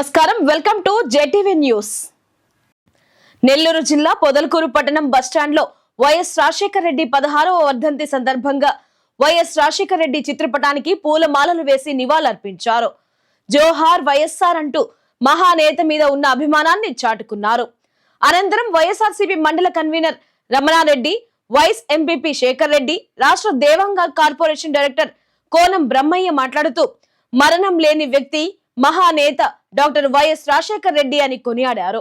నమస్కారం. Welcome to JTV news. Nellore జిల్లా పొదలకూరు పట్టణం బస్టాండ్లో వైఎస్ రాజశేఖర రెడ్డి పదహారవ వర్ధంతి సందర్భంగా వైఎస్ రాజశేఖర రెడ్డి చిత్రపటానికి పూలమాలలు వేసి నివాళులర్పించారు. జోహార్ వైఎస్ఆర్ అంటూ మహానేత మీద ఉన్న అభిమానాన్ని చాటుకున్నారు. అనంతరం వైఎస్ఆర్సీపీ మండల convener Ramana Reddy vice MPP Sekhar Reddy రాష్ట్ర దేవాంగ కార్పొరేషన్ డైరెక్టర్ కోనం బ్రహ్మయ్య మాట్లాడుతూ మరణం లేని వ్యక్తి మహానేత డాక్టర్ వైఎస్ రాజశేఖర్ రెడ్డి అని కొనియాడారు.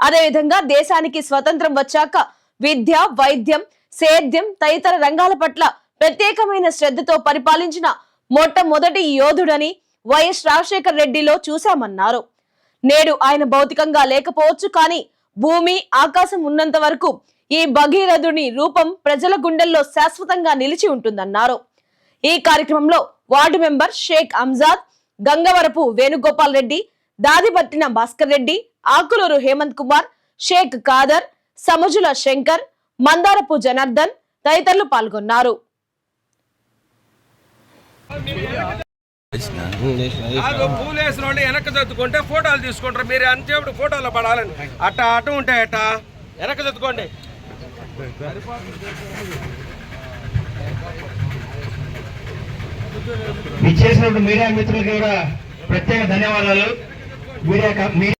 అదేవిధంగా దేశానికి స్వతంత్రం వచ్చాక విద్య వైద్యం సేద్యం తదితర రంగాల పట్ల ప్రత్యేకమైన శ్రద్ధతో పరిపాలించిన మొట్టమొదటి యోధుడని వైఎస్ రాజశేఖర్ రెడ్డిలో చూశామన్నారు. నేడు ఆయన భౌతికంగా లేకపోవచ్చు కానీ భూమి ఆకాశం ఉన్నంత వరకు ఈ భగీరథుని రూపం ప్రజల గుండెల్లో శాశ్వతంగా నిలిచి ఉంటుందన్నారు. ఈ కార్యక్రమంలో వార్డు మెంబర్ షేక్ అంజాద్ గంగవరపు వేణుగోపాల్ రెడ్డి దాదిపట్టిన భాస్కర్ రెడ్డి ఆకులూరు హేమంత్ కుమార్ షేక్ కాదర్ సముజుల శంకర్ మందారపు జనార్దన్ తదితరులు పాల్గొన్నారు. కాదు పూలు వేసిన వాడిని వెనక్కి చదువుకుంటే ఫోటోలు తీసుకుంటారు. మీరు అంతేప్పుడు ఫోటోలో పడాలని అట్ట అటు ఉంటే అట్ట వెనక్కి చదువుకోండి ఇచ్చేసినప్పుడు మీడియా మిత్రులకి కూడా ప్రత్యేక ధన్యవాదాలు. మీడియా క- మీ-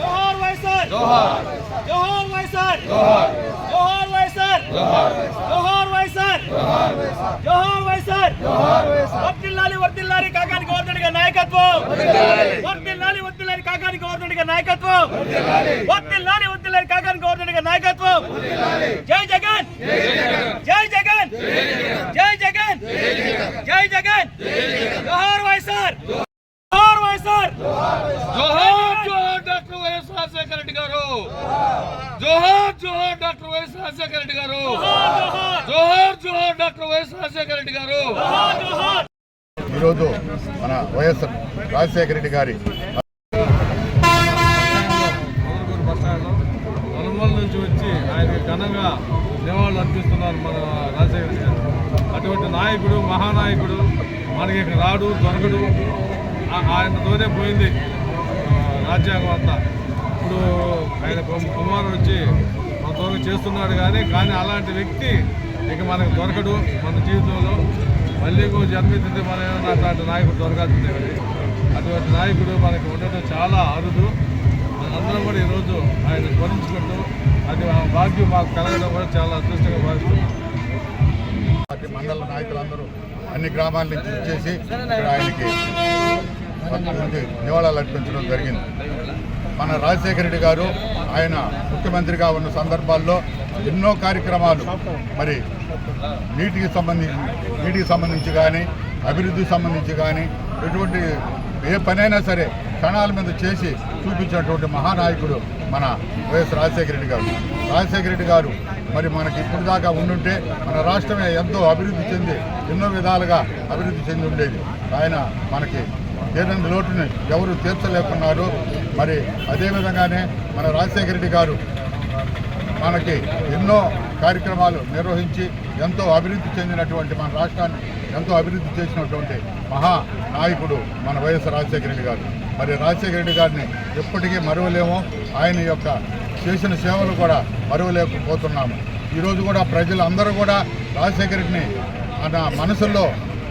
జోహార్ వైఎస్ఆర్ జోహార్ జోహార్ వైఎస్ఆర్ జోహార్ జోహార్ వైఎస్ఆర్ జోహార్ జోహార్ వైఎస్ఆర్ జోహార్ వైఎస్ఆర్ జోహార్ వైఎస్ఆర్ వర్ధిల్లాలి వర్ధిల్లాలి కాకాని గవర్నమెంట్ గారి నాయకత్వం వర్ధిల్లాలి వర్ధిల్లాలి కాకాని గవర్నమెంట్ గారి నాయకత్వం వర్ధిల్లాలి వర్ధిల్లాలి కాకాని గవర్నమెంట్ గారి నాయకత్వం జై జగన్ జై జగన్ జై జగన్ జై జగన్ జోహార్ వైఎస్ఆర్ జోహార్ వైఎస్ఆర్ జోహార్ జోహార్ డాక్టర్ వైఎస్ రాజశేఖర రెడ్డి గారు. జోహార్ జోహార్ డాక్టర్ వైఎస్ రాజశేఖర రెడ్డి గారు. జోహార్ జోహార్ డాక్టర్ వైఎస్ రాజశేఖర రెడ్డి గారు. ఈరోజు మన వైఎస్ రాజశేఖర రెడ్డి గారి నలుమూల నుంచి వచ్చి ఆయనకి ఘనంగా నివాళులు అర్పిస్తున్నారు మన రాజశేఖర రెడ్డి గారు. అటువంటి నాయకుడు మహానాయకుడు మనకి రాడు దొరకడు. ఆయనతోనే పోయింది రాజ్యాంగం అంతా. ఇప్పుడు ఆయన కుమారుడు వచ్చి మన దొరక చేస్తున్నాడు కానీ కానీ అలాంటి వ్యక్తి ఇక మనకు దొరకడు మన జీవితంలో. మళ్ళీ ఇంకో జన్మెత్తితే మన ఏమన్నా అట్లాంటి నాయకుడు దొరకాల్సిందే అటువంటి నాయకుడు మనకు ఉండటం చాలా అరుదు. అందరం కూడా ఈరోజు ఆయన స్మరించుకుంటూ అది ఆ భాగ్యం మాకు కలగడం కూడా చాలా అదృష్టంగా భావిస్తున్నాం. మండల నాయకులందరూ అన్ని గ్రామాల నుంచి ఇచ్చేసి ఆయనకి కొంతమంది నివాళులు అర్పించడం జరిగింది. మన రాజశేఖర రెడ్డి గారు ఆయన ముఖ్యమంత్రిగా ఉన్న సందర్భాల్లో ఎన్నో కార్యక్రమాలు మరి నీటికి సంబంధించి నీటికి సంబంధించి కానీ అభివృద్ధికి సంబంధించి కానీ ఎటువంటి ఏ పనైనా సరే క్షణాల మీద చేసి చూపించినటువంటి మహానాయకుడు మన వైఎస్ రాజశేఖర రెడ్డి గారు. రాజశేఖర రెడ్డి గారు మరి మనకి ఇప్పుడు దాకా ఉండుంటే మన రాష్ట్రమే ఎంతో అభివృద్ధి చెంది ఎన్నో విధాలుగా అభివృద్ధి చెంది ఉండేది. ఆయన మనకి తీరని లోటుని ఎవరు తీర్చలేకున్నారు మరి అదేవిధంగానే మన రాజశేఖర రెడ్డి గారు మనకి ఎన్నో కార్యక్రమాలు నిర్వహించి ఎంతో అభివృద్ధి చెందినటువంటి మన రాష్ట్రాన్ని ఎంతో అభివృద్ధి చేసినటువంటి మహా నాయకుడు మన వైఎస్ రాజశేఖర రెడ్డి గారు. మరి రాజశేఖర రెడ్డి గారిని ఎప్పటికీ మరువలేము. ఆయన యొక్క చేసిన సేవలు కూడా మరువలేకపోతున్నాము. ఈరోజు కూడా ప్రజలు అందరూ కూడా రాజశేఖర రెడ్డిని మన మనసుల్లో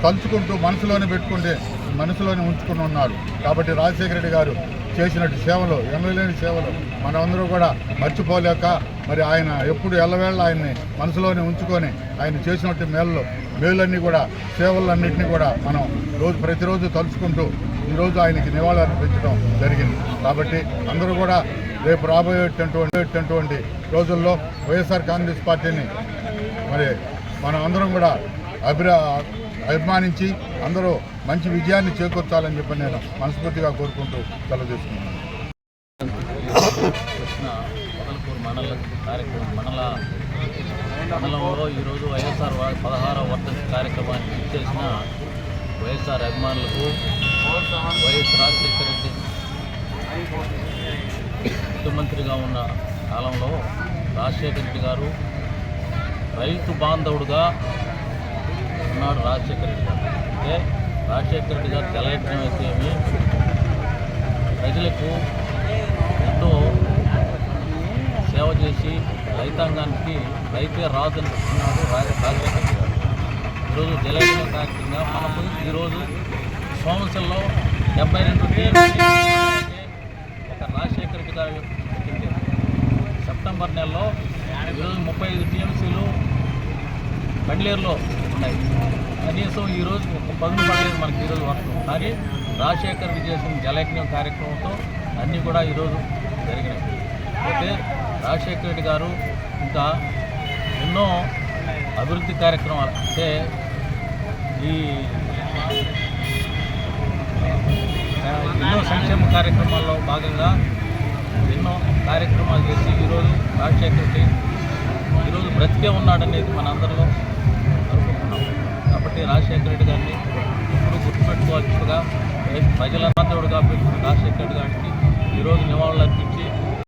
తలుచుకుంటూ మనసులోనే పెట్టుకుంటే మనసులోనే ఉంచుకుని ఉన్నారు. కాబట్టి రాజశేఖర రెడ్డి గారు చేసినట్టు సేవలు ఎనలేని సేవలు మనందరూ కూడా మర్చిపోలేక మరి ఆయన ఎప్పుడు ఎల్లవేళ ఆయన్ని మనసులోనే ఉంచుకొని ఆయన చేసినట్టు మేళ్ళు మేలన్నీ కూడా సేవలన్నింటినీ కూడా మనం రోజు ప్రతిరోజు తలుచుకుంటూ ఈరోజు ఆయనకి నివాళులు అర్పించడం జరిగింది. కాబట్టి అందరూ కూడా రేపు రాబోయేటటువంటి రోజుల్లో వైఎస్ఆర్ కాంగ్రెస్ పార్టీని మరి మనం అందరం కూడా అభిరా అభిమానించి అందరూ మంచి విజయాన్ని చేకూర్చాలని చెప్పి నేను మనస్ఫూర్తిగా కోరుకుంటూ తెలియజేసుకున్నాను తీసుకున్నాను వచ్చిన మండల కార్యక్రమం మండల మండలంలో ఈరోజు వైఎస్ఆర్ పదహారవ వర్ధంతి కార్యక్రమానికి ఇచ్చేసిన వైఎస్ఆర్ అభిమానులకు వైఎస్ రాజశేఖర రెడ్డి ముఖ్యమంత్రిగా ఉన్న కాలంలో రాజశేఖర రెడ్డి గారు రైతు బాంధవుడుగా ఉన్నాడు రాజశేఖర రెడ్డి గారు. అంటే రాజశేఖర రెడ్డి గారు తెలయటం అయితే ఏమి? ప్రజలకు ఎంతో సేవ చేసి రైతాంగానికి రైతే రాజు అని రాజశేఖర రెడ్డి గారు. ఈరోజు జలయజ్ఞ కార్యక్రమంగా మనకు ఈరోజు సోమశల్లో డెబ్బై రెండు ఒక రాజశేఖర రెడ్డి గారు సెప్టెంబర్ నెలలో ఈరోజు ముప్పై ఐదు టీఎంసీలు బండ్లేరులో ఉన్నాయి కనీసం ఈరోజు ఒక పనులు పడలేదు మనకి ఈరోజు వర్షం కానీ రాజశేఖర్ విజయసింగ్ జలయజ్ఞం కార్యక్రమంతో అన్నీ కూడా ఈరోజు జరిగినాయి. అయితే రాజశేఖర రెడ్డి గారు ఇంకా ఎన్నో అభివృద్ధి కార్యక్రమాలు అంటే ఈ ఎన్నో సంక్షేమ కార్యక్రమాల్లో భాగంగా ఎన్నో కార్యక్రమాలు చేసి ఈరోజు రాజశేఖర రెడ్డి ఈరోజు బ్రతికే ఉన్నాడనేది మనందరిలో కాబట్టి రాజశేఖర రెడ్డి గారిని ఎప్పుడు ప్రజల ప్రజలందరుడుగా పెట్టిన రాజశేఖర రెడ్డి గారికి ఈరోజు నివాళులు అర్పించి